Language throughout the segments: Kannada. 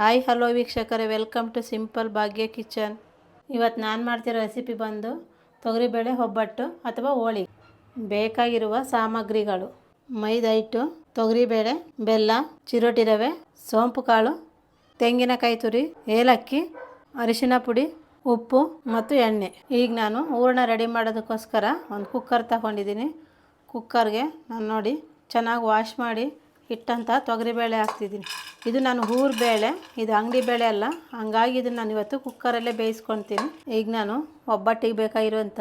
ಹಾಯ್ ಹಲೋ ವೀಕ್ಷಕರೇ. Welcome to simple Bhagya kitchen ಇವತ್ತು ನಾನು ಮಾಡ್ತಿರೋ ರೆಸಿಪಿ ಬಂದು ತೊಗರಿಬೇಳೆ, ಒಬ್ಬಟ್ಟು ಅಥವಾ ಹೋಳಿ. ಬೇಕಾಗಿರುವ ಸಾಮಗ್ರಿಗಳು. ಮೈದಾ ಹಿಟ್ಟು ತೊಗರಿಬೇಳೆ, ಬೆಲ್ಲ ಚಿರೋಟಿ ರವೆ ಸೋಂಪು ಕಾಳು, ತೆಂಗಿನಕಾಯಿ ತುರಿ, ಏಲಕ್ಕಿ, ಅರಿಶಿನ ಪುಡಿ, ಉಪ್ಪು ಮತ್ತು ಎಣ್ಣೆ. ಈಗ ನಾನು ಹೂರಣ ರೆಡಿ ಮಾಡೋದಕ್ಕೋಸ್ಕರ ಒಂದು ಕುಕ್ಕರ್ ತಗೊಂಡಿದ್ದೀನಿ ಕುಕ್ಕರ್ಗೆ ನಾನು ನೋಡಿ ಚೆನ್ನಾಗಿ ವಾಶ್ ಮಾಡಿ ಇಟ್ಟಂಥ ತೊಗರಿಬೇಳೆ ಹಾಕ್ತಿದ್ದೀನಿ. ಇದು ನಾನು ಊರ ಬೇಳೆ, ಇದು ಅಂಗಡಿ ಬೇಳೆ ಅಲ್ಲ. ಹಂಗಾಗಿ ಇದನ್ನು ನಾನು ಇವತ್ತು ಕುಕ್ಕರಲ್ಲೇ ಬೇಯಿಸ್ಕೊತೀನಿ. ಈಗ ನಾನು ಒಬ್ಬಟ್ಟಿಗೆ ಬೇಕಾಗಿರುವಂಥ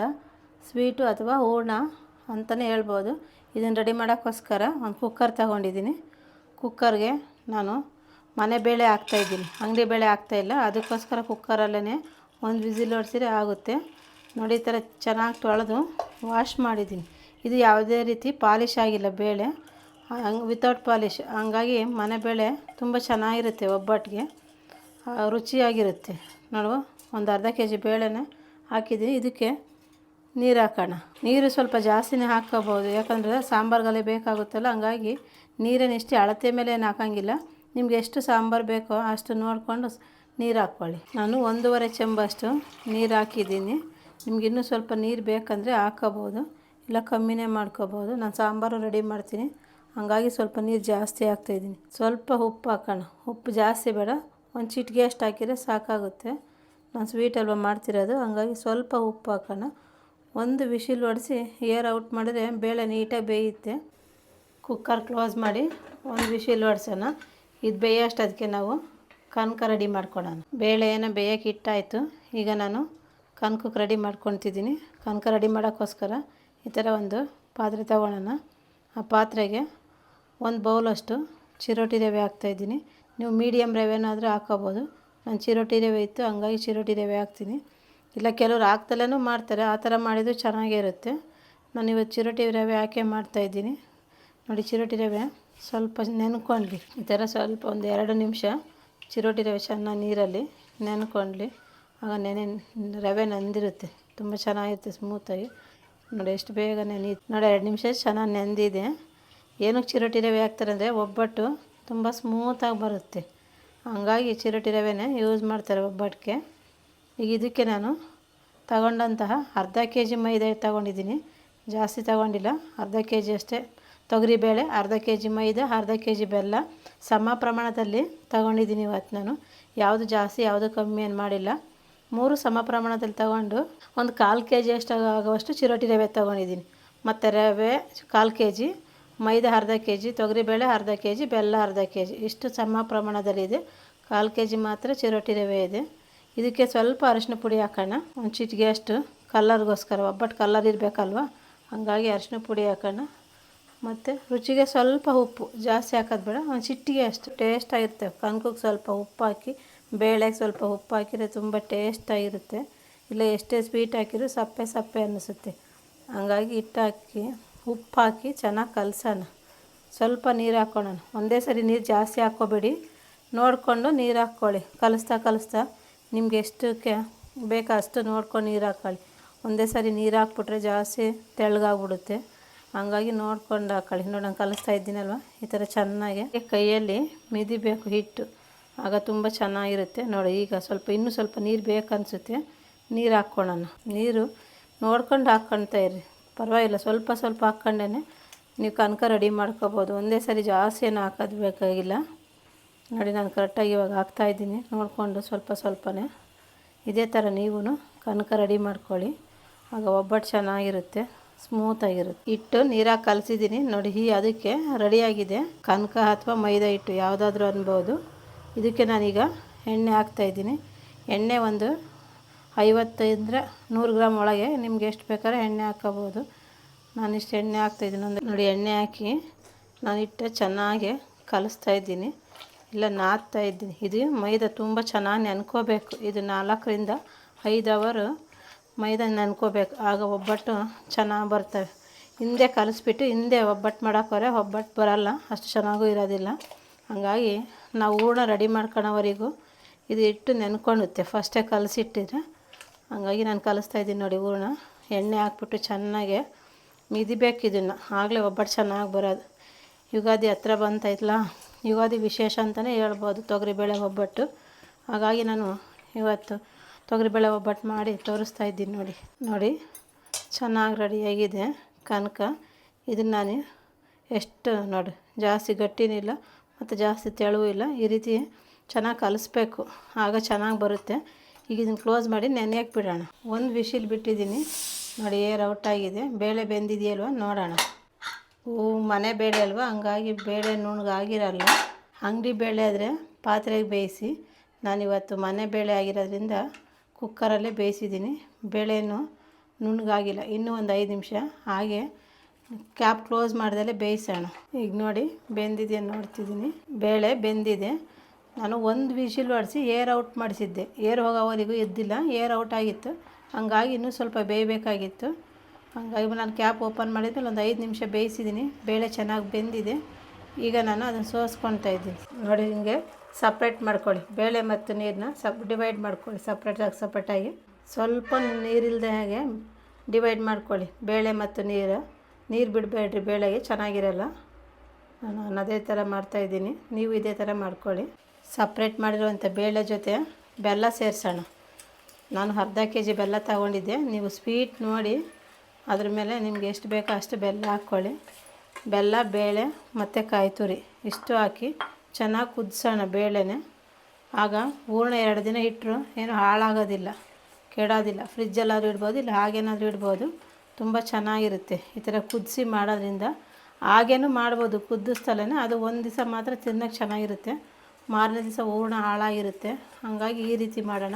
ಸ್ವೀಟು ಅಥವಾ ಹೂರ್ಣ ಅಂತಲೇ ಹೇಳ್ಬೋದು. ಇದನ್ನು ರೆಡಿ ಮಾಡೋಕ್ಕೋಸ್ಕರ ಒಂದು ಕುಕ್ಕರ್ ತಗೊಂಡಿದ್ದೀನಿ. ಕುಕ್ಕರ್ಗೆ ನಾನು ಮನೆ ಬೇಳೆ ಹಾಕ್ತಾಯಿದ್ದೀನಿ ಅಂಗಡಿ ಬೇಳೆ ಹಾಕ್ತಾಯಿಲ್ಲ ಅದಕ್ಕೋಸ್ಕರ ಕುಕ್ಕರಲ್ಲೇ ಒಂದು ವಿಸಿಲ್ ಹೊಡ್ಸಿದ್ರೆ ಆಗುತ್ತೆ. ನೋಡಿ, ಈ ಥರ ಚೆನ್ನಾಗಿ ತೊಳೆದು ವಾಶ್ ಮಾಡಿದ್ದೀನಿ. ಇದು ಯಾವುದೇ ರೀತಿ ಪಾಲಿಶ್ ಆಗಿಲ್ಲ ಬೇಳೆ. ಹಂಗೆ ವಿತೌಟ್ ಪಾಲಿಶ್ ಹಂಗಾಗಿ ಮನೆ ಬೇಳೆ ತುಂಬ ಚೆನ್ನಾಗಿರುತ್ತೆ ಒಬ್ಬಟ್ಟಿಗೆ. ರುಚಿಯಾಗಿರುತ್ತೆ. ನೋಡುವ ಒಂದು ಅರ್ಧ ಕೆ ಜಿ ಬೇಳೆನ ಹಾಕಿದ್ದೀನಿ ಇದಕ್ಕೆ ನೀರು ಹಾಕೋಣ. ನೀರು ಸ್ವಲ್ಪ ಜಾಸ್ತಿನೇ ಹಾಕೋಬೋದು ಯಾಕಂದರೆ ಸಾಂಬಾರ್ಗಲ್ಲೇ ಬೇಕಾಗುತ್ತಲ್ಲ, ಹಂಗಾಗಿ ನೀರೇನು ಅಳತೆ ಮೇಲೆ ಏನು ಹಾಕೋಂಗಿಲ್ಲ. ನಿಮ್ಗೆ ಎಷ್ಟು ಸಾಂಬಾರು ಬೇಕೋ ಅಷ್ಟು ನೋಡಿಕೊಂಡು ನೀರು ಹಾಕ್ಕೊಳ್ಳಿ. ನಾನು ಒಂದೂವರೆ ಚೆಂಬಷ್ಟು ನೀರು ಹಾಕಿದ್ದೀನಿ. ನಿಮ್ಗೆ ಇನ್ನೂ ಸ್ವಲ್ಪ ನೀರು ಬೇಕಂದರೆ ಹಾಕೋಬೋದು ಇಲ್ಲ ಕಮ್ಮಿನೇ ಮಾಡ್ಕೋಬೋದು ನಾನು ಸಾಂಬಾರು ರೆಡಿ ಮಾಡ್ತೀನಿ. ಹಂಗಾಗಿ ಸ್ವಲ್ಪ ನೀರು ಜಾಸ್ತಿ ಹಾಕ್ತಾಯಿದ್ದೀನಿ ಸ್ವಲ್ಪ ಉಪ್ಪು ಹಾಕೋಣ. ಉಪ್ಪು ಜಾಸ್ತಿ ಬೇಡ. ಒಂದು ಚಿಟಿಕೆ ಅಷ್ಟು ಹಾಕಿದರೆ ಸಾಕಾಗುತ್ತೆ. ನಾನು ಸ್ವೀಟ್ ಅಲ್ವಾ ಮಾಡ್ತಿರೋದು. ಹಂಗಾಗಿ ಸ್ವಲ್ಪ ಉಪ್ಪು ಹಾಕೋಣ. ಒಂದು ವಿಶಿಲ್ ಹೊಡೆಸಿ ಏರ್ ಔಟ್ ಮಾಡಿದ್ರೆ ಬೇಳೆ ನೀಟಾಗಿ ಬೇಯುತ್ತೆ. ಕುಕ್ಕರ್ ಕ್ಲೋಸ್ ಮಾಡಿ ಒಂದು ವಿಶಿಲ್ ಹೊಡ್ಸೋಣ ಇದು ಬೇಯೋಷ್ಟು ಅದಕ್ಕೆ ನಾವು ಕನಕ ರೆಡಿ ಮಾಡ್ಕೊಳ್ಳೋಣ ಬೇಳೆ ಏನೋ ಬೇಯೋಕೆ ಇಟ್ಟಾಯಿತು ಈಗ ನಾನು ಕನಕಕ್ಕೆ ರೆಡಿ ಮಾಡ್ಕೊತಿದ್ದೀನಿ ಕನಕ ರೆಡಿ ಮಾಡೋಕ್ಕೋಸ್ಕರ ಈ ಥರ ಒಂದು ಪಾತ್ರೆ ತಗೊಳ್ಳೋಣ ಆ ಪಾತ್ರೆಗೆ ಒಂದು ಬೌಲಷ್ಟು ಚಿರೋಟಿ ರವೆ ಹಾಕ್ತಾಯಿದ್ದೀನಿ ನೀವು ಮೀಡಿಯಮ್ ರವೆನಾದರೂ ಹಾಕೋಬೋದು. ನಾನು ಚಿರೋಟಿ ರವೆ ಇತ್ತು, ಹಂಗಾಗಿ ಚಿರೋಟಿ ರವೆ ಹಾಕ್ತೀನಿ. ಇಲ್ಲ, ಕೆಲವ್ರು ಹಾಕ್ತಲೇ ಮಾಡ್ತಾರೆ. ಆ ಥರ ಮಾಡಿದರೂ ಚೆನ್ನಾಗೇ ಇರುತ್ತೆ. ನಾನು ಇವತ್ತು ಚಿರೋಟಿ ರವೆ ಹಾಕೇ ಮಾಡ್ತಾಯಿದ್ದೀನಿ ನೋಡಿ, ಚಿರೋಟಿ ರವೆ ಸ್ವಲ್ಪ ನೆನ್ಕೊಂಡ್ಲಿ. ಈ ಥರ ಸ್ವಲ್ಪ ಒಂದು ಎರಡು ನಿಮಿಷ ಚಿರೋಟಿ ರವೆ ಚೆನ್ನಾಗಿ ನೀರಲ್ಲಿ ನೆನ್ಕೊಂಡ್ಲಿ. ಆಗ ನೆನೆ, ರವೆ ನೆಂದಿರುತ್ತೆ. ತುಂಬ ಚೆನ್ನಾಗಿರುತ್ತೆ ಸ್ಮೂತಾಗಿ ನೋಡಿ, ಎಷ್ಟು ಬೇಗ ನೆನೆ ನೋಡಿ, ಎರಡು ನಿಮಿಷ ಚೆನ್ನಾಗಿ ನೆಂದಿದೆ. ಏನಕ್ಕೆ ಚಿರೋಟಿ ರವೆ ಹಾಕ್ತಾರೆ ಅಂದರೆ ಒಬ್ಬಟ್ಟು ತುಂಬ ಸ್ಮೂತಾಗಿ ಬರುತ್ತೆ. ಹಂಗಾಗಿ ಚಿರೋಟಿ ರವೆನೇ ಯೂಸ್ ಮಾಡ್ತಾರೆ ಒಬ್ಬಟ್ಟಿಗೆ. ಈಗ ಇದಕ್ಕೆ ನಾನು ತಗೊಂಡಂತಹ ಅರ್ಧ ಕೆ ಜಿ ಮೈದಾ ತಗೊಂಡಿದ್ದೀನಿ. ಜಾಸ್ತಿ ತಗೊಂಡಿಲ್ಲ. ಅರ್ಧ ಕೆ ಜಿ ಅಷ್ಟೇ. ತೊಗರಿಬೇಳೆ, ಅರ್ಧ ಕೆ ಜಿ ಮೈದಾ, ಅರ್ಧ ಕೆ ಜಿ ಬೆಲ್ಲ. ಸಮ ಪ್ರಮಾಣದಲ್ಲಿ ತಗೊಂಡಿದ್ದೀನಿ ಇವತ್ತು ನಾನು. ಯಾವುದು ಜಾಸ್ತಿ, ಯಾವುದು ಕಮ್ಮಿ ಏನು ಮಾಡಿಲ್ಲ. ಮೂರು ಸಮ ಪ್ರಮಾಣದಲ್ಲಿ ತಗೊಂಡು ಒಂದು ಕಾಲು ಕೆ ಜಿ ಅಷ್ಟು ಆಗುವಷ್ಟು ಚಿರೋಟಿ ರವೆ ತಗೊಂಡಿದ್ದೀನಿ. ಮತ್ತು ರವೆ ಕಾಲು ಕೆ ಜಿ ಮೈದಾ ಅರ್ಧ ಕೆ ಜಿ ತೊಗರಿಬೇಳೆ ಅರ್ಧ ಕೆ ಜಿ ಬೆಲ್ಲ ಅರ್ಧ ಕೆ ಜಿ ಇಷ್ಟು ಸಮ ಪ್ರಮಾಣದಲ್ಲಿದೆ. ಕಾಲು ಕೆ ಜಿ ಮಾತ್ರ ಚಿರೋಟಿ ರವೆ ಇದೆ. ಇದಕ್ಕೆ ಸ್ವಲ್ಪ ಅರಿಶಿನ ಪುಡಿ ಹಾಕೋಣ. ಒಂದು ಚಿಟಿಗೆ ಅಷ್ಟು ಕಲ್ಲರ್ಗೋಸ್ಕರ ಒಬ್ಬಟ್ಟು ಕಲ್ಲರ್ ಇರಬೇಕಲ್ವ? ಹಾಗಾಗಿ ಅರಿಶಿನ ಪುಡಿ ಹಾಕೋಣ. ಮತ್ತು ರುಚಿಗೆ ಸ್ವಲ್ಪ ಉಪ್ಪು, ಜಾಸ್ತಿ ಹಾಕೋದು ಬೇಡ. ಒಂದು ಚಿಟ್ಟಿಗೆ ಅಷ್ಟು ಟೇಸ್ಟಾಗಿರುತ್ತೆ ಕನಕಕ್ಕೆ ಸ್ವಲ್ಪ ಉಪ್ಪು ಹಾಕಿ, ಬೇಳೆಗೆ ಸ್ವಲ್ಪ ಉಪ್ಪು ಹಾಕಿದರೆ ತುಂಬ ಟೇಸ್ಟಾಗಿರುತ್ತೆ ಇಲ್ಲ ಎಷ್ಟೇ ಸ್ವೀಟ್ ಹಾಕಿದರೂ ಸಪ್ಪೆ ಸಪ್ಪೆ ಅನ್ನಿಸುತ್ತೆ ಹಂಗಾಗಿ ಹಿಟ್ಟು ಹಾಕಿ ಉಪ್ಪು ಹಾಕಿ ಚೆನ್ನಾಗಿ ಕಲಸೋಣ. ಸ್ವಲ್ಪ ನೀರು ಹಾಕ್ಕೊಳ್ಳೋಣ ಒಂದೇ ಸರಿ ನೀರು ಜಾಸ್ತಿ ಹಾಕ್ಕೋಬೇಡಿ. ನೋಡಿಕೊಂಡು ನೀರು ಹಾಕ್ಕೊಳ್ಳಿ. ಕಲಿಸ್ತಾ ಕಲಿಸ್ತಾ ನಿಮ್ಗೆ ಎಷ್ಟಕ್ಕೆ ಬೇಕೋ ಅಷ್ಟು ನೋಡ್ಕೊಂಡು ನೀರು ಹಾಕ್ಕೊಳ್ಳಿ ಒಂದೇ ಸರಿ ನೀರು ಹಾಕ್ಬಿಟ್ರೆ ಜಾಸ್ತಿ ತೆಳ್ಳಗಾಗ್ಬಿಡುತ್ತೆ. ಹಂಗಾಗಿ ನೋಡ್ಕೊಂಡು ಹಾಕ್ಕೊಳ್ಳಿ ನೋಡಿ ಕಲಿಸ್ತಾ ಇದ್ದೀನಲ್ವ? ಈ ಥರ ಚೆನ್ನಾಗಿ ಕೈಯಲ್ಲಿ ಮಿದಿಬೇಕು ಹಿಟ್ಟು. ಆಗ ತುಂಬ ಚೆನ್ನಾಗಿರುತ್ತೆ. ನೋಡಿ, ಈಗ ಸ್ವಲ್ಪ, ಇನ್ನೂ ಸ್ವಲ್ಪ ನೀರು ಬೇಕನ್ಸುತ್ತೆ. ನೀರು ಹಾಕ್ಕೊಳ್ಳೋಣ. ನೀರು ನೋಡ್ಕೊಂಡು ಹಾಕ್ಕೊಳ್ತಾ ಇರ್ರಿ ಪರವಾಗಿಲ್ಲ, ಸ್ವಲ್ಪ ಸ್ವಲ್ಪ ಹಾಕ್ಕೊಂಡೇ ನೀವು ಕನಕ ರೆಡಿ ಮಾಡ್ಕೋಬೋದು. ಒಂದೇ ಸರಿ ಜಾಸ್ತಿ ಏನು ಹಾಕೋದು ಬೇಕಾಗಿಲ್ಲ. ನೋಡಿ, ನಾನು ಕರೆಕ್ಟಾಗಿ ಇವಾಗ ಹಾಕ್ತಾಯಿದ್ದೀನಿ ನೋಡಿಕೊಂಡು ಸ್ವಲ್ಪ ಸ್ವಲ್ಪನೇ. ಇದೇ ಥರ ನೀವು ಕನಕ ರೆಡಿ ಮಾಡ್ಕೊಳ್ಳಿ. ಆಗ ಒಬ್ಬಟ್ಟು ಚೆನ್ನಾಗಿರುತ್ತೆ ಸ್ಮೂತಾಗಿರುತ್ತೆ ಹಿಟ್ಟು ನೀರಾಗಿ ಕಲಸಿದ್ದೀನಿ. ನೋಡಿ ಈ ಅದಕ್ಕೆ ರೆಡಿಯಾಗಿದೆ ಕನಕ ಅಥವಾ ಮೈದಾ ಹಿಟ್ಟು, ಯಾವುದಾದ್ರೂ ಅನ್ಬೋದು. ಇದಕ್ಕೆ ನಾನೀಗ ಎಣ್ಣೆ ಹಾಕ್ತಾಯಿದ್ದೀನಿ ಎಣ್ಣೆ ಒಂದು ಐವತ್ತೈದರ ನೂರು ಗ್ರಾಮ್ ಒಳಗೆ ನಿಮ್ಗೆ ಎಷ್ಟು ಬೇಕಾದ್ರೆ ಎಣ್ಣೆ ಹಾಕ್ಕೋಬೋದು ನಾನಿಷ್ಟು ಎಣ್ಣೆ ಹಾಕ್ತಾಯಿದ್ದೀನಿ ಒಂದು ನೋಡಿ, ಎಣ್ಣೆ ಹಾಕಿ ನಾನು ಇಟ್ಟೆ ಚೆನ್ನಾಗಿ ಕಲಿಸ್ತಾ ಇದ್ದೀನಿ. ಇಲ್ಲ, ನಾದ್ತಾ ಇದ್ದೀನಿ. ಇದು ಮೈದಾ ತುಂಬ ಚೆನ್ನಾಗಿ ನೆನ್ಕೋಬೇಕು. ಇದು ನಾಲ್ಕರಿಂದ ಐದು ಅವರು ಮೈದಾ ನೆನ್ಕೋಬೇಕು. ಆಗ ಒಬ್ಬಟ್ಟು ಚೆನ್ನಾಗಿ ಬರ್ತವೆ. ಹಿಂದೆ ಕಲಿಸ್ಬಿಟ್ಟು ಹಿಂದೆ ಒಬ್ಬಟ್ಟು ಮಾಡೋಕ್ಕೋರೆ ಒಬ್ಬಟ್ಟು ಬರೋಲ್ಲ. ಅಷ್ಟು ಚೆನ್ನಾಗೂ ಇರೋದಿಲ್ಲ. ಹಾಗಾಗಿ ನಾವು ಹೂರ್ಣ ರೆಡಿ ಮಾಡ್ಕೊಳೋವರೆಗೂ ಇದು ಇಟ್ಟು ನೆನ್ಕೊಳ್ಳುತ್ತೆ ಫಸ್ಟೇ ಕಲಸಿಟ್ಟಿದ್ರೆ ಹಂಗಾಗಿ ನಾನು ಕಲಿಸ್ತಾ ಇದ್ದೀನಿ ನೋಡಿ ಹೂರ್ಣ. ಎಣ್ಣೆ ಹಾಕ್ಬಿಟ್ಟು ಚೆನ್ನಾಗೆ ಮಿದಿಬೇಕು ಇದನ್ನು. ಆಗಲೇ ಒಬ್ಬಟ್ಟು ಚೆನ್ನಾಗಿ ಬರೋದು. ಯುಗಾದಿ ಹತ್ರ ಬಂತೈತಲ್ಲ ಯುಗಾದಿ ವಿಶೇಷ ಅಂತಲೇ ಹೇಳ್ಬೋದು, ತೊಗರಿಬೇಳೆ ಒಬ್ಬಟ್ಟು. ಹಾಗಾಗಿ ನಾನು ಇವತ್ತು ತೊಗರಿಬೇಳೆ ಒಬ್ಬಟ್ಟು ಮಾಡಿ ತೋರಿಸ್ತಾ ಇದ್ದೀನಿ ನೋಡಿ. ನೋಡಿ, ಚೆನ್ನಾಗಿ ರೆಡಿಯಾಗಿದೆ ಕನಕ. ಇದನ್ನು ನಾನು ಎಷ್ಟು ನೋಡಿ, ಜಾಸ್ತಿ ಗಟ್ಟಿನಿಲ್ಲ ಮತ್ತು ಜಾಸ್ತಿ ತೆಳುವೂ ಇಲ್ಲ. ಈ ರೀತಿ ಚೆನ್ನಾಗಿ ಕಲಿಸ್ಬೇಕು. ಆಗ ಚೆನ್ನಾಗಿ ಬರುತ್ತೆ. ಈಗ ಇದನ್ನು ಕ್ಲೋಸ್ ಮಾಡಿ ನೆನೆಯಕ್ಕೆ ಬಿಡೋಣ ಒಂದು ವಿಶಿಲ್ ಬಿಟ್ಟಿದ್ದೀನಿ. ನೋಡಿ ಏರ್ ಔಟ್ ಆಗಿದೆ. ಬೇಳೆ ಬೆಂದಿದೆಯಲ್ವ? ನೋಡೋಣ. ಹೂ ಮನೆ ಬೇಳೆ ಅಲ್ವಾ? ಹಂಗಾಗಿ ಬೇಳೆ ನುಣ್ಣಗಾಗಿರಲ್ಲ ಅಂಗಡಿ ಬೇಳೆ ಆದರೆ ಪಾತ್ರೆಗೆ ಬೇಯಿಸಿ. ನಾನಿವತ್ತು ಮನೆ ಬೇಳೆ ಆಗಿರೋದ್ರಿಂದ ಕುಕ್ಕರಲ್ಲೇ ಬೇಯಿಸಿದ್ದೀನಿ. ಬೇಳೆನೂ ನುಣ್ಣಗಾಗಿಲ್ಲ ಇನ್ನೂ ಒಂದು ಐದು ನಿಮಿಷ. ಹಾಗೆ ಕ್ಯಾಪ್ ಕ್ಲೋಸ್ ಮಾಡ್ದಲೇ ಬೇಯಿಸೋಣ. ಈಗ ನೋಡಿ ಬೆಂದಿದೆ ನೋಡ್ತಿದ್ದೀನಿ. ಬೇಳೆ ಬೆಂದಿದೆ. ನಾನು ಒಂದು ವಿಶಿಲ್ ಹೊಡಿಸಿ ಏರ್ ಔಟ್ ಮಾಡಿಸಿದ್ದೆ. ಏರ್ ಹೋಗೋವರೆಗೂ ಎದ್ದಿಲ್ಲ, ಏರ್ ಔಟ್ ಆಗಿತ್ತು. ಹಂಗಾಗಿ ಇನ್ನೂ ಸ್ವಲ್ಪ ಬೇಯಬೇಕಾಗಿತ್ತು. ಹಂಗಾಗಿ ನಾನು ಕ್ಯಾಪ್ ಓಪನ್ ಮಾಡಿದ್ಮೇಲೆ ಒಂದು ಐದು ನಿಮಿಷ ಬೇಯಿಸಿದ್ದೀನಿ. ಬೇಳೆ ಚೆನ್ನಾಗಿ ಬೆಂದಿದೆ. ಈಗ ನಾನು ಅದನ್ನು ಸೋಸ್ಕೊತಾ ಇದ್ದೀನಿ. ನೋಡಿ, ಹಿಂಗೆ ಸಪ್ರೇಟ್ ಮಾಡ್ಕೊಳ್ಳಿ. ಬೇಳೆ ಮತ್ತು ನೀರನ್ನ ಸಪ್ ಡಿವೈಡ್ ಮಾಡ್ಕೊಳ್ಳಿ. ಸಪ್ರೇಟಾಗಿ ಸಪ್ರೇಟಾಗಿ ಸ್ವಲ್ಪ ನೀರಿಲ್ಲದೆ ಹಾಗೆ ಡಿವೈಡ್ ಮಾಡ್ಕೊಳ್ಳಿ. ಬೇಳೆ ಮತ್ತು ನೀರು. ನೀರು ಬಿಡಬೇಡ್ರಿ, ಬೇಳೆಗೆ ಚೆನ್ನಾಗಿರಲ್ಲ. ನಾನು ಅದೇ ಥರ ಮಾಡ್ತಾಯಿದ್ದೀನಿ ನೀವು ಇದೇ ಥರ ಮಾಡ್ಕೊಳ್ಳಿ. ಸಪ್ರೇಟ್ ಮಾಡಿರುವಂಥ ಬೇಳೆ ಜೊತೆ ಬೆಲ್ಲ ಸೇರಿಸೋಣ. ನಾನು ಅರ್ಧ ಕೆ ಜಿ ಬೆಲ್ಲ ತಗೊಂಡಿದ್ದೆ. ನೀವು ಸ್ವೀಟ್ ನೋಡಿ ಅದ್ರ ಮೇಲೆ ನಿಮ್ಗೆ ಎಷ್ಟು ಬೇಕೋ ಅಷ್ಟು ಬೆಲ್ಲ ಹಾಕ್ಕೊಳ್ಳಿ. ಬೆಲ್ಲ, ಬೇಳೆ ಮತ್ತು ಕಾಯಿ ತುರಿ ಇಷ್ಟು ಹಾಕಿ ಚೆನ್ನಾಗಿ ಕುದಿಸೋಣ ಬೇಳೆನೆ. ಆಗ ಹೂರ್ಣ ಎರಡು ದಿನ ಇಟ್ಟರು ಏನು ಹಾಳಾಗೋದಿಲ್ಲ, ಕೆಡೋದಿಲ್ಲ. ಫ್ರಿಜ್ಜಲ್ಲಾದರೂ ಇಡ್ಬೋದು, ಇಲ್ಲ ಹಾಗೇನಾದರೂ ಇಡ್ಬೋದು. ತುಂಬ ಚೆನ್ನಾಗಿರುತ್ತೆ ಈ ಥರ ಕುದಿಸಿ ಮಾಡೋದ್ರಿಂದ. ಹಾಗೇನೂ ಮಾಡ್ಬೋದು ಕುದಿಸ್ತಲೇ ಅದು ಒಂದು ದಿವಸ ಮಾತ್ರ ತಿನ್ನೋಕ್ಕೆ ಚೆನ್ನಾಗಿರುತ್ತೆ. ಮಾರನೇ ದಿವಸ ಹೂರ್ಣ ಹಾಳಾಗಿರುತ್ತೆ. ಹಾಗಾಗಿ ಈ ರೀತಿ ಮಾಡೋಣ.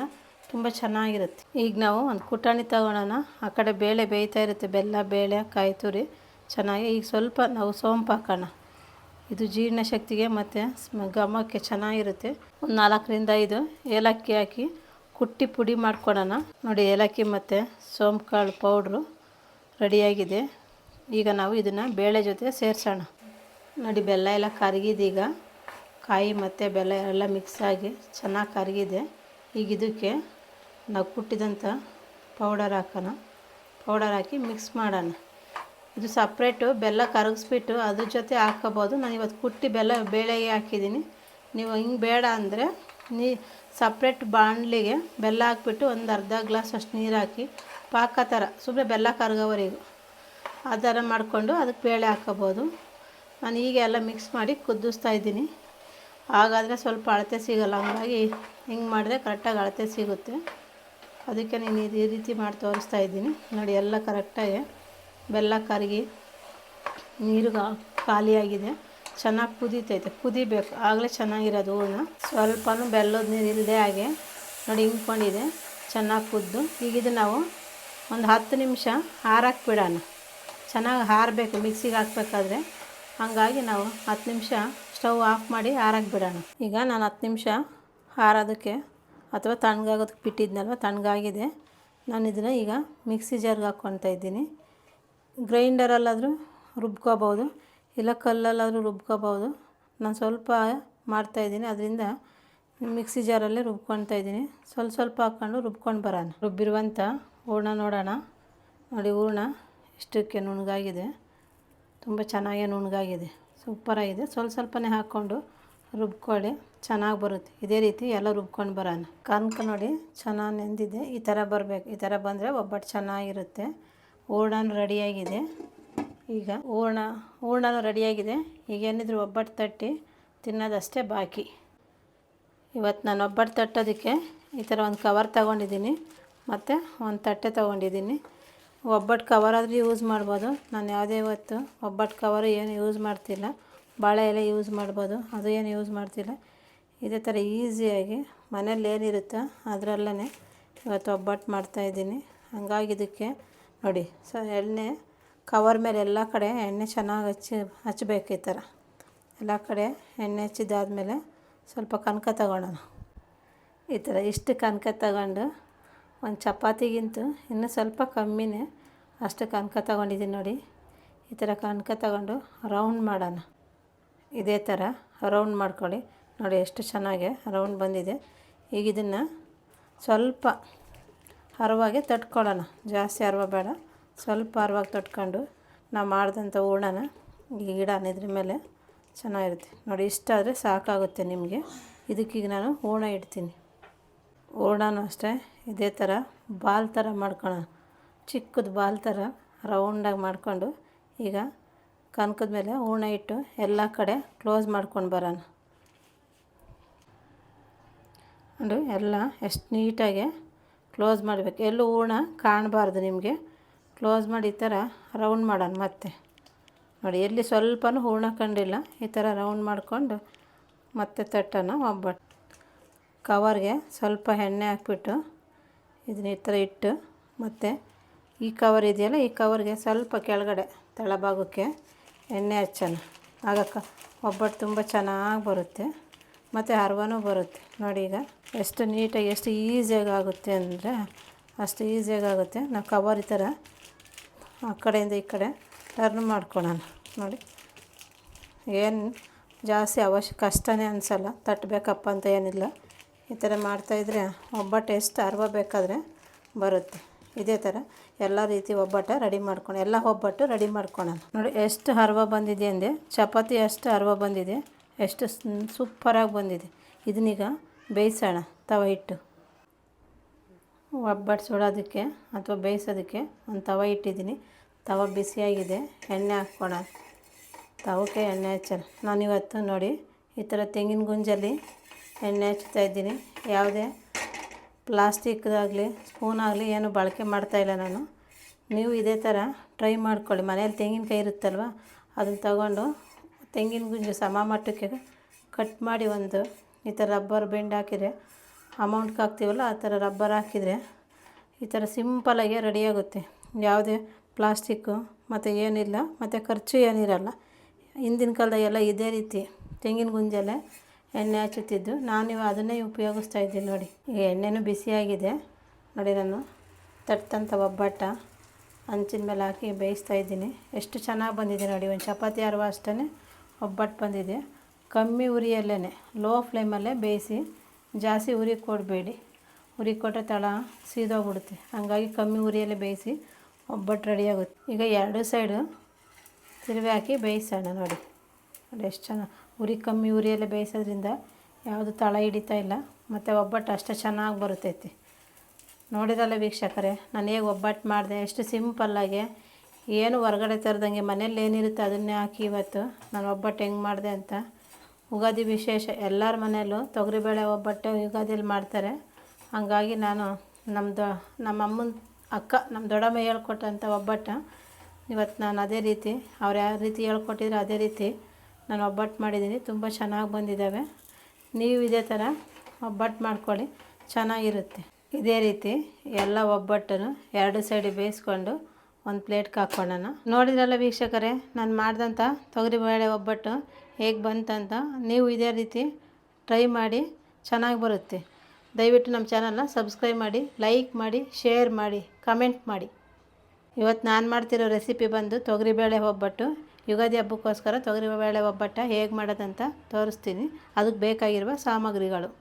ತುಂಬ ಚೆನ್ನಾಗಿರುತ್ತೆ. ಈಗ ನಾವು ಒಂದು ಕುಟಾಣಿ ತಗೊಳ್ಳೋಣ ಆ ಕಡೆ ಬೇಳೆ ಬೇಯ್ತಾ ಇರುತ್ತೆ. ಬೆಲ್ಲ, ಬೇಳೆ, ಕಾಯಿ ತುರಿ ಚೆನ್ನಾಗಿ. ಈಗ ಸ್ವಲ್ಪ ನಾವು ಸೋಂಪು ಹಾಕೋಣ. ಇದು ಜೀರ್ಣಶಕ್ತಿಗೆ ಮತ್ತು ಘಮಕ್ಕೆ ಚೆನ್ನಾಗಿರುತ್ತೆ. ಒಂದು ನಾಲ್ಕರಿಂದ ಐದು ಏಲಕ್ಕಿ ಹಾಕಿ ಕುಟ್ಟಿ ಪುಡಿ ಮಾಡ್ಕೊಳೋಣ. ನೋಡಿ, ಏಲಕ್ಕಿ ಮತ್ತು ಸೋಂಪು ಕಾಳು ಪೌಡ್ರು ರೆಡಿಯಾಗಿದೆ. ಈಗ ನಾವು ಇದನ್ನು ಬೇಳೆ ಜೊತೆ ಸೇರಿಸೋಣ. ನೋಡಿ, ಬೆಲ್ಲ ಎಲ್ಲ ಕರಗಿದೀಗ. ಕಾಯಿ ಮತ್ತು ಬೆಲ್ಲ ಎಲ್ಲ ಮಿಕ್ಸ್ ಆಗಿ ಚೆನ್ನಾಗಿ ಕರಗಿದೆ. ಈಗ ಇದಕ್ಕೆ ನಾವು ಕುಟ್ಟಿದಂಥ ಪೌಡರ್ ಹಾಕೋಣ. ಪೌಡರ್ ಹಾಕಿ ಮಿಕ್ಸ್ ಮಾಡೋಣ. ಇದು ಸಪ್ರೇಟು ಬೆಲ್ಲ ಕರಗಿಸ್ಬಿಟ್ಟು ಅದ್ರ ಜೊತೆ ಹಾಕೋಬೋದು ನಾನು ಇವತ್ತು ಕುಟ್ಟಿ ಬೆಲ್ಲ ಬೇಳೆಗೆ ಹಾಕಿದ್ದೀನಿ ನೀವು ಹಿಂಗೆ ಬೇಡ ಅಂದರೆ ನೀ ಸಪ್ರೇಟ್ ಬಾಣಲಿಗೆ ಬೆಲ್ಲ ಹಾಕ್ಬಿಟ್ಟು ಒಂದು ಅರ್ಧ ಗ್ಲಾಸ್ ಅಷ್ಟು ನೀರು ಹಾಕಿ ಪಾಕ ಥರ ಸುಮ್ಮನೆ ಬೆಲ್ಲ ಕರಗೋವರೆಗೂ ಆ ಥರ ಮಾಡಿಕೊಂಡು ಅದಕ್ಕೆ ಬೇಳೆ ಹಾಕೋಬೋದು ನಾನು ಈಗ ಎಲ್ಲ ಮಿಕ್ಸ್ ಮಾಡಿ ಕುದಿಸ್ತಾ ಇದ್ದೀನಿ. ಹಾಗಾದರೆ ಸ್ವಲ್ಪ ಅಳತೆ ಸಿಗೋಲ್ಲ, ಹಾಗಾಗಿ ಹಿಂಗೆ ಮಾಡಿದ್ರೆ ಕರೆಕ್ಟಾಗಿ ಅಳತೆ ಸಿಗುತ್ತೆ. ಅದಕ್ಕೆ ನೀನು ಇದು ಈ ರೀತಿ ಮಾಡಿ ತೋರಿಸ್ತಾ ಇದ್ದೀನಿ. ನೋಡಿ, ಎಲ್ಲ ಕರೆಕ್ಟಾಗಿ ಬೆಲ್ಲ, ಕರಗಿ ನೀರು ಖಾಲಿಯಾಗಿದೆ. ಚೆನ್ನಾಗಿ ಕುದೀತೈತೆ. ಕುದಿಬೇಕು. ಆಗಲೇ ಚೆನ್ನಾಗಿರೋದು ಹೂವನ್ನ ಸ್ವಲ್ಪನೂ ಬೆಲ್ಲದ ನೀರು ಇಲ್ಲದೆ ಹಾಗೆ ನೋಡಿ ಹಿಂಗ್ಕೊಂಡಿದೆ. ಚೆನ್ನಾಗಿ ಕುದ್ದು. ಈಗ ಇದು ನಾವು ಒಂದು ಹತ್ತು ನಿಮಿಷ ಹಾರಕ್ಕೆ ಬಿಡೋಣ. ಚೆನ್ನಾಗಿ ಹಾರಬೇಕು. ಮಿಕ್ಸಿಗೆ ಹಾಕ್ಬೇಕಾದ್ರೆ. ಹಾಗಾಗಿ ನಾವು ಹತ್ತು ನಿಮಿಷ ಸ್ಟವ್ ಆಫ್ ಮಾಡಿ ಹಾರಕ್ಕೆ ಬಿಡೋಣ. ಈಗ ನಾನು ಹತ್ತು ನಿಮಿಷ ಹಾರೋದಕ್ಕೆ ಅಥವಾ ತಣ್ಣಗಾಗೋದಕ್ಕೆ ಬಿಟ್ಟಿದ್ನಲ್ವ, ತಣ್ಣಗಾಗಿದೆ. ನಾನು ಇದನ್ನು ಈಗ ಮಿಕ್ಸಿ ಜಾರ್ಗೆ ಹಾಕ್ಕೊತಾ ಇದ್ದೀನಿ. ಗ್ರೈಂಡರಲ್ಲಾದರೂ ರುಬ್ಕೋಬೋದು ಇಲ್ಲ ಕಲ್ಲಲ್ಲಾದರೂ ರುಬ್ಕೋಬೋದು ನಾನು ಸ್ವಲ್ಪ ಮಾಡ್ತಾಯಿದ್ದೀನಿ ಅದರಿಂದ ಮಿಕ್ಸಿ ಜಾರಲ್ಲೇ ರುಬ್ಕೊತಾ ಇದ್ದೀನಿ. ಸ್ವಲ್ಪ ಸ್ವಲ್ಪ ಹಾಕ್ಕೊಂಡು ರುಬ್ಕೊಂಡು ಬರೋಣ. ರುಬ್ಬಿರುವಂಥ ಹೂರ್ಣ ನೋಡೋಣ. ನೋಡಿ ಹೂರ್ಣ ಇಷ್ಟಕ್ಕೆ ನುಣ್ಣಗಾಗಿದೆ ತುಂಬ ಚೆನ್ನಾಗೇ ನುಣ್ಣಗಾಗಿದೆ ಸೂಪರಾಗಿದೆ. ಸ್ವಲ್ಪ ಸ್ವಲ್ಪನೇ ಹಾಕ್ಕೊಂಡು ರುಬ್ಕೊಳ್ಳಿ. ಚೆನ್ನಾಗಿ ಬರುತ್ತೆ. ಇದೇ ರೀತಿ ಎಲ್ಲ ರುಬ್ಕೊಂಡು ಬರೋಣ. ಕನಕ ನೋಡಿ ಚೆನ್ನಾಗಿ ನೆಂದಿದೆ. ಈ ಥರ ಬರಬೇಕು. ಈ ಥರ ಬಂದರೆ ಒಬ್ಬಟ್ಟು ಚೆನ್ನಾಗಿರುತ್ತೆ. ಹೂರ್ಣನೂ ರೆಡಿಯಾಗಿದೆ. ಈಗ ಹೂರ್ಣ, ಹೂರ್ಣನೂ ರೆಡಿಯಾಗಿದೆ. ಈಗ ಏನಿದ್ರು ಒಬ್ಬಟ್ಟು ತಟ್ಟಿ ತಿನ್ನೋದಷ್ಟೇ ಬಾಕಿ. ಇವತ್ತು ನಾನು ಒಬ್ಬಟ್ಟು ತಟ್ಟೋದಕ್ಕೆ ಈ ಥರ ಒಂದು ಕವರ್ ತಗೊಂಡಿದ್ದೀನಿ. ಮತ್ತು ಒಂದು ತಟ್ಟೆ ತೊಗೊಂಡಿದ್ದೀನಿ. ಒಬ್ಬಟ್ಟು ಕವರ್ ಆದರೂ ಯೂಸ್ ಮಾಡ್ಬೋದು. ನಾನು ಯಾವುದೇ ಇವತ್ತು ಒಬ್ಬಟ್ಟು ಕವರು ಏನು ಯೂಸ್ ಮಾಡ್ತಿಲ್ಲ. ಬಾಳೆ ಎಲೆ ಯೂಸ್ ಮಾಡ್ಬೋದು. ಅದು ಏನು ಯೂಸ್ ಮಾಡ್ತಿಲ್ಲ. ಇದೇ ಥರ ಈಸಿಯಾಗಿ ಮನೇಲಿ ಏನಿರುತ್ತೋ ಅದರಲ್ಲೇ ಇವತ್ತು ಒಬ್ಬಟ್ಟು ಮಾಡ್ತಾಯಿದ್ದೀನಿ ಹಂಗಾಗಿ ಇದಕ್ಕೆ ನೋಡಿ, ಸೊ ಎಣ್ಣೆ ಕವರ್ ಮೇಲೆ ಎಲ್ಲ ಕಡೆ ಎಣ್ಣೆ ಚೆನ್ನಾಗಿ ಹಚ್ಚಿ ಹಚ್ಚಬೇಕು ಈ ಥರ ಎಲ್ಲ ಕಡೆ ಎಣ್ಣೆ ಹಚ್ಚಿದ್ದಾದಮೇಲೆ ಸ್ವಲ್ಪ ಕನಕ ತಗೊಳ್ಳೋಣ ಈ ಥರ ಇಷ್ಟು ಕನಕ ತಗೊಂಡು ಒಂದು ಚಪಾತಿಗಿಂತ ಇನ್ನೂ ಸ್ವಲ್ಪ ಕಮ್ಮಿನೇ ಅಷ್ಟು ಕನಕ ತಗೊಂಡಿದ್ದೀನಿ ನೋಡಿ. ಈ ಥರ ಕನಕ ತಗೊಂಡು ರೌಂಡ್ ಮಾಡೋಣ. ಇದೇ ಥರ ರೌಂಡ್ ಮಾಡ್ಕೊಳ್ಳಿ. ನೋಡಿ ಎಷ್ಟು ಚೆನ್ನಾಗಿ ರೌಂಡ್ ಬಂದಿದೆ. ಈಗ ಇದನ್ನು ಸ್ವಲ್ಪ ಹರವಾಗೆ ತಟ್ಕೊಳ್ಳೋಣ. ಜಾಸ್ತಿ ಹರವ ಬೇಡ. ಸ್ವಲ್ಪ ಹರವಾಗಿ ತಟ್ಕೊಂಡು ನಾವು ಮಾಡಿದಂಥ ಹೂರ್ಣನ ಈ ಇಡೋಣ ಇದ್ರ ಮೇಲೆ ಚೆನ್ನಾಗಿರುತ್ತೆ. ನೋಡಿ ಇಷ್ಟ ಆದರೆ ಸಾಕಾಗುತ್ತೆ ನಿಮಗೆ. ಇದಕ್ಕೀಗ ನಾನು ಹೂರ್ಣ ಇಡ್ತೀನಿ. ಹೂರ್ಣನೂ ಅಷ್ಟೇ, ಇದೇ ಥರ ಬಾಲ್ ಥರ ಮಾಡ್ಕೊಳ್ಳೋಣ ಚಿಕ್ಕದು ಬಾಲ್ ಥರ ರೌಂಡಾಗಿ ಮಾಡಿಕೊಂಡು ಈಗ ಕನಕದ ಮೇಲೆ ಹೂರ್ಣ ಇಟ್ಟು ಎಲ್ಲ ಕಡೆ ಕ್ಲೋಸ್ ಮಾಡ್ಕೊಂಡು ಬರೋಣ. ಅಂದರೆ ಎಲ್ಲ ಎಷ್ಟು ನೀಟಾಗಿ ಕ್ಲೋಸ್ ಮಾಡಬೇಕು. ಎಲ್ಲೂ ಹೂರ್ಣ ಕಾಣಬಾರ್ದು ನಿಮಗೆ. ಕ್ಲೋಸ್ ಮಾಡಿ ಈ ಥರ ರೌಂಡ್ ಮಾಡೋಣ ಮತ್ತೆ. ನೋಡಿ, ಎಲ್ಲಿ ಸ್ವಲ್ಪನೂ ಹೂರ್ಣ ಕಂಡಿಲ್ಲ, ಈ ಥರ ರೌಂಡ್ ಮಾಡಿಕೊಂಡು ಮತ್ತೆ ತಟ್ಟನ ಒಬ್ಬಟ್ಟು. ಕವರ್ಗೆ ಸ್ವಲ್ಪ ಎಣ್ಣೆ ಹಾಕ್ಬಿಟ್ಟು ಇದನ್ನ ಈ ಥರ ಇಟ್ಟು ಮತ್ತು ಈ ಕವರ್ ಇದೆಯಲ್ಲ ಈ ಕವರ್ಗೆ ಸ್ವಲ್ಪ ಕೆಳಗಡೆ ತಳಭಾಗಕ್ಕೆ ಎಣ್ಣೆ ಹಚ್ಚೋಣ. ಆಗ ಕ ಒಬ್ಬಟ್ಟು ತುಂಬ ಚೆನ್ನಾಗಿ ಬರುತ್ತೆ, ಮತ್ತು ಹರ್ವನೂ ಬರುತ್ತೆ. ನೋಡಿ ಈಗ ಎಷ್ಟು ನೀಟಾಗಿ, ಎಷ್ಟು ಈಸಿಯಾಗಿ ಆಗುತ್ತೆ ಅಂದರೆ ಅಷ್ಟು ಈಸಿಯಾಗಿ ಆಗುತ್ತೆ. ನಾವು ಕವರ್ ಈ ಥರ ಆ ಕಡೆಯಿಂದ ಈ ಕಡೆ ಟರ್ನ್ ಮಾಡ್ಕೊಳ್ಳೋಣ ನೋಡಿ, ಏನು ಜಾಸ್ತಿ ಅವಶ್ಯ ಕಷ್ಟನೇ ಅನಿಸಲ್ಲ, ತಟ್ಟಬೇಕಪ್ಪ ಅಂತ ಏನಿಲ್ಲ. ಈ ಥರ ಮಾಡ್ತಾಯಿದ್ರೆ ಒಬ್ಬಟ್ಟು ಎಷ್ಟು ಅರ್ವ ಬೇಕಾದರೆ ಬರುತ್ತೆ. ಇದೇ ಥರ ಎಲ್ಲ ರೀತಿ ಒಬ್ಬಟ್ಟು ರೆಡಿ ಮಾಡ್ಕೊಂಡು ಎಲ್ಲ ಒಬ್ಬಟ್ಟು ರೆಡಿ ಮಾಡ್ಕೊಳ್ಳೋಣ ನೋಡಿ, ಎಷ್ಟು ಹರ್ವ ಬಂದಿದೆ ಅಂದೆ, ಚಪಾತಿ ಎಷ್ಟು ಹರ್ವ ಬಂದಿದೆ, ಎಷ್ಟು ಸೂಪರಾಗಿ ಬಂದಿದೆ. ಇದನ್ನೀಗ ಬೇಯಿಸೋಣ, ತವ ಇಟ್ಟು ಒಬ್ಬಟ್ಟು ಸುಡೋದಕ್ಕೆ ಅಥವಾ ಬೇಯಿಸೋದಕ್ಕೆ ಒಂದು ತವ ಇಟ್ಟಿದ್ದೀನಿ. ತವ ಬಿಸಿಯಾಗಿದೆ, ಎಣ್ಣೆ ಹಾಕ್ಕೊಳ ತವಕ್ಕೆ ಎಣ್ಣೆ ಹಚ್ಚಲ್ಲ ನಾನಿವತ್ತು ನೋಡಿ, ಈ ಥರ ತೆಂಗಿನ ಗುಂಜಲ್ಲಿ ಎಣ್ಣೆ ಹಚ್ತಾ ಇದ್ದೀನಿ. ಯಾವುದೇ ಪ್ಲಾಸ್ಟಿಕ್ದಾಗಲಿ ಸ್ಪೂನ್ ಆಗಲಿ ಏನು ಬಳಕೆ ಮಾಡ್ತಾಯಿಲ್ಲ ನಾನು. ನೀವು ಇದೇ ಥರ ಟ್ರೈ ಮಾಡ್ಕೊಳ್ಳಿ. ಮನೇಲಿ ತೆಂಗಿನಕಾಯಿ ಇರುತ್ತಲ್ವ, ಅದನ್ನು ತಗೊಂಡು ತೆಂಗಿನ ಗುಂಜು ಸಮ ಮಟ್ಟಕ್ಕೆ ಕಟ್ ಮಾಡಿ ಒಂದು ಈ ಥರ ರಬ್ಬರ್ ಬೆಂಡ್ ಹಾಕಿದರೆ, ಅಮೌಂಟ್ಗೆ ಹಾಕ್ತೀವಲ್ಲ, ಆ ಥರ ರಬ್ಬರ್ ಹಾಕಿದರೆ ಈ ಥರ ಸಿಂಪಲಾಗಿ ರೆಡಿಯಾಗುತ್ತೆ ಯಾವುದೇ ಪ್ಲಾಸ್ಟಿಕ್ಕು, ಮತ್ತು ಏನಿಲ್ಲ, ಮತ್ತು ಖರ್ಚು ಏನಿರಲ್ಲ. ಹಿಂದಿನ ಕಾಲದಾಗೆಲ್ಲ ಇದೇ ರೀತಿ. ತೆಂಗಿನ ಗುಂಜಲ್ಲೇ ಎಣ್ಣೆ ಹಚ್ಚುತ್ತಿದ್ದು. ನಾನು ಅದನ್ನೇ ಉಪಯೋಗಿಸ್ತಾ ಇದ್ದೀನಿ ನೋಡಿ. ಈಗ ಎಣ್ಣೆನೂ ಬಿಸಿಯಾಗಿದೆ. ನೋಡಿ ನಾನು ತಟ್ಟಂಥ ಒಬ್ಬಟ್ಟ ಹಂಚಿನ ಮೇಲೆ ಹಾಕಿ ಬೇಯಿಸ್ತಾ ಇದ್ದೀನಿ. ಎಷ್ಟು ಚೆನ್ನಾಗಿ ಬಂದಿದೆ ನೋಡಿ. ಒಂದು ಚಪಾತಿ ಅರುವ ಅಷ್ಟೇ ಒಬ್ಬಟ್ಟು ಬಂದಿದೆ. ಕಮ್ಮಿ ಉರಿಯಲ್ಲೇ ಲೋ ಫ್ಲೇಮಲ್ಲೇ ಬೇಯಿಸಿ ಜಾಸ್ತಿ ಉರಿ ಕೊಡಬೇಡಿ. ಉರಿ ಕೊಟ್ಟರೆ ತಳ ಸೀದೋಗ್ಬಿಡುತ್ತೆ. ಹಾಗಾಗಿ ಕಮ್ಮಿ ಉರಿಯಲ್ಲೇ ಬೇಯಿಸಿ ಒಬ್ಬಟ್ಟು ರೆಡಿಯಾಗುತ್ತೆ ಈಗ ಎರಡು ಸೈಡು ತಿರುವಿ ಹಾಕಿ ಬೇಯಿಸೋಣ ನೋಡಿ. ನೋಡಿ ಎಷ್ಟು ಚೆನ್ನಾಗಿ ಉರಿ ಕಮ್ಮಿ ಉರಿಯಲ್ಲೇ ಬೇಯಿಸೋದ್ರಿಂದ ಯಾವುದು ತಳ ಹಿಡಿತಾ ಇಲ್ಲ, ಮತ್ತು ಒಬ್ಬಟ್ಟು ಅಷ್ಟೇ ಚೆನ್ನಾಗಿ ಬರುತ್ತೈತಿ. ನೋಡಿದಲ್ಲ ವೀಕ್ಷಕರೇ, ನಾನು ಹೇಗೆ ಒಬ್ಬಟ್ಟು ಮಾಡಿದೆ, ಎಷ್ಟು ಸಿಂಪಲ್ಲಾಗಿ ಏನು ಹೊರಗಡೆ ತರದಂಗೆ ಮನೇಲಿ ಏನಿರುತ್ತೆ ಅದನ್ನೇ ಹಾಕಿ ಇವತ್ತು ನಾನು ಒಬ್ಬಟ್ಟು ಹೆಂಗೆ ಮಾಡಿದೆ ಅಂತ. ಯುಗಾದಿ ವಿಶೇಷ, ಎಲ್ಲರ ಮನೆಯಲ್ಲೂ ತೊಗರಿಬೇಳೆ ಒಬ್ಬಟ್ಟು ಯುಗಾದಿಯಲ್ಲಿ ಮಾಡ್ತಾರೆ. ಹಾಗಾಗಿ ನಾನು ನಮ್ಮದು ನಮ್ಮ ಅಮ್ಮನ ಅಕ್ಕ, ನಮ್ಮ ದೊಡ್ಡಮ್ಮ ಹೇಳ್ಕೊಟ್ಟಂಥ ಒಬ್ಬಟ್ಟು ಇವತ್ತು ನಾನು ಅದೇ ರೀತಿ, ಅವ್ರು ಯಾವ ರೀತಿ ಹೇಳ್ಕೊಟ್ಟಿದ್ರು ಅದೇ ರೀತಿ ನಾನು ಒಬ್ಬಟ್ಟು ಮಾಡಿದ್ದೀನಿ. ತುಂಬ ಚೆನ್ನಾಗಿ ಬಂದಿದ್ದಾವೆ. ನೀವು ಇದೇ ಥರ ಒಬ್ಬಟ್ಟು ಮಾಡ್ಕೊಳ್ಳಿ. ಚೆನ್ನಾಗಿರುತ್ತೆ. ಇದೇ ರೀತಿ ಎಲ್ಲ ಒಬ್ಬಟ್ಟನ್ನು ಎರಡು ಸೈಡ್ ಬೇಯಿಸ್ಕೊಂಡು ಒಂದು ಪ್ಲೇಟ್ಗೆ ಹಾಕ್ಕೊಳ್ಳೋಣ ನೋಡಿದ್ರಲ್ಲ ವೀಕ್ಷಕರೇ, ನಾನು ಮಾಡಿದಂಥ ತೊಗರಿಬೇಳೆ ಒಬ್ಬಟ್ಟು ಹೇಗೆ ಬಂತಂತ ನೀವು ಇದೇ ರೀತಿ ಟ್ರೈ ಮಾಡಿ ಚೆನ್ನಾಗಿ ಬರುತ್ತೆ. ದಯವಿಟ್ಟು ನಮ್ಮ ಚಾನಲ್ನ ಸಬ್ಸ್ಕ್ರೈಬ್ ಮಾಡಿ ಲೈಕ್ ಮಾಡಿ ಶೇರ್ ಮಾಡಿ ಕಮೆಂಟ್ ಮಾಡಿ. ಇವತ್ತು ನಾನು ಮಾಡ್ತಿರೋ ರೆಸಿಪಿ ಬಂದು ತೊಗರಿಬೇಳೆ ಒಬ್ಬಟ್ಟು. ಯುಗಾದಿ ಹಬ್ಬಕ್ಕೋಸ್ಕರ ತೊಗರಿಬೇಳೆ ಒಬ್ಬಟ್ಟ ಹೇಗೆ ಮಾಡೋದಂತ ತೋರಿಸ್ತೀನಿ. ಅದಕ್ಕೆ ಬೇಕಾಗಿರುವ ಸಾಮಗ್ರಿಗಳು.